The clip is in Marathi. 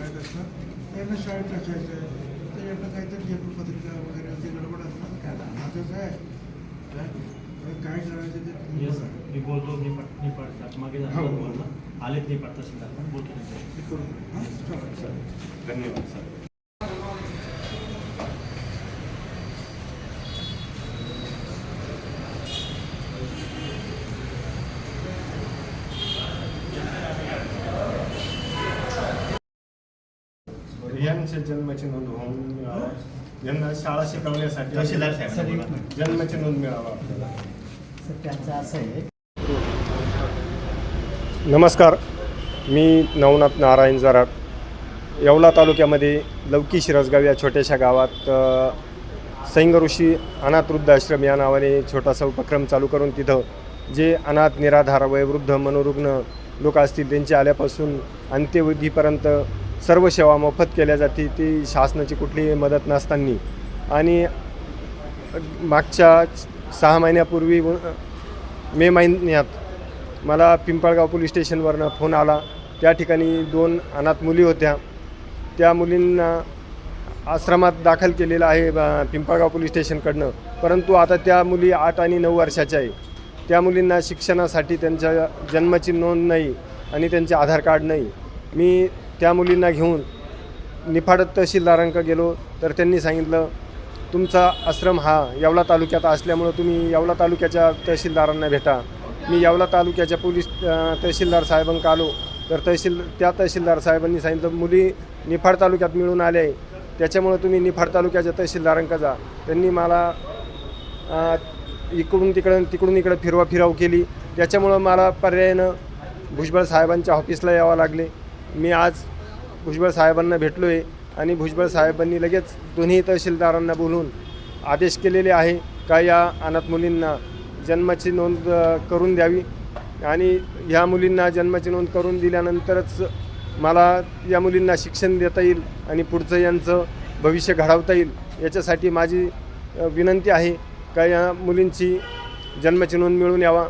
शाळेत असतात. त्यांना शाळेत टाकायचं आहे. त्याच्याकडनं काहीतरी जन्मपत्रिका वगैरे ते गडबड असतात. माझंच आहे. काय? काय करायचं ते. मी बोलतो मी पट मी पडतात. मागे हो. आलेत नाही पडता तहसीलदार पण बोलतो हां? धन्यवाद सर. यांच्या जन्माची नोंद होऊन मिळावी यांना शाळा शिकवण्यासाठी तहसीलदार साहेबांना बोला. जन्माची नोंद मिळावा आपल्याला सर त्यांचं असं आहे. नमस्कार. मी नवनाथ नारायण जराड. येवला तालुक्यामध्ये लवकी शिरसगाव या छोट्याशा गावात अ, सैंग ऋषी अनाथ वृद्धाश्रम या नावाने छोटासा उपक्रम चालू करून तिथं जे अनाथ निराधार वयोवृद्ध मनोरुग्ण लोक असतील त्यांचे आल्यापासून अंत्यविधीपर्यंत सर्व सेवा मोफत केल्या जाते ती शासनाची कुठलीही मदत नसताना. आणि मागच्या सहा महिन्यापूर्वी मे महिन्यात मला पिंपळगाव पोलीस स्टेशनवरनं फोन आला. त्या ठिकाणी दोन अनाथ मुली होत्या. त्या मुलींना आश्रमात दाखल केलेलं आहे पिंपळगाव पोलीस स्टेशनकडनं. परंतु आता त्या मुली आठ आणि नऊ वर्षाच्या आहे. त्या मुलींना शिक्षणासाठी त्यांच्या जन्माची नोंद नाही आणि त्यांचे आधार कार्ड नाही. मी त्या मुलींना घेऊन निफाड तहसीलदारांकडे गेलो तर त्यांनी सांगितलं तुमचा आश्रम हा येवला तालुक्यात असल्यामुळं तुम्ही येवला तालुक्याच्या तहसीलदारांना भेटा. मी येवला तालुक्याच्या पोलीस तहसीलदार साहेबांकडे आलो. तर तहसील त्या तहसीलदार साहेबांनी सांगितलं मुली निफाड तालुक्यात मिळून आल्या आहे. त्याच्यामुळं तुम्ही निफाड तालुक्याच्या तहसीलदारांकडे जा. त्यांनी मला इकडून तिकडं तिकडून इकडं फिरवा फिराव केली. त्याच्यामुळं मला पर्यायानं भुजबळ साहेबांच्या ऑफिसला यावं लागले. मी आज भुजबळ साहेबांना भेटलो आहे आणि भुजबळ साहेबांनी लगेच दोन्ही तहसीलदारांना बोलून आदेश केलेले आहे का या अनाथ मुलींना जन्माची नोंद करून द्यावी? आणि ह्या मुलींना जन्माची नोंद करून दिल्यानंतरच मला या मुलींना शिक्षण देता येईल आणि पुढचं यांचं भविष्य घडवता येईल याच्यासाठी माझी विनंती आहे का या मुलींची जन्माची नोंद मिळून यावा?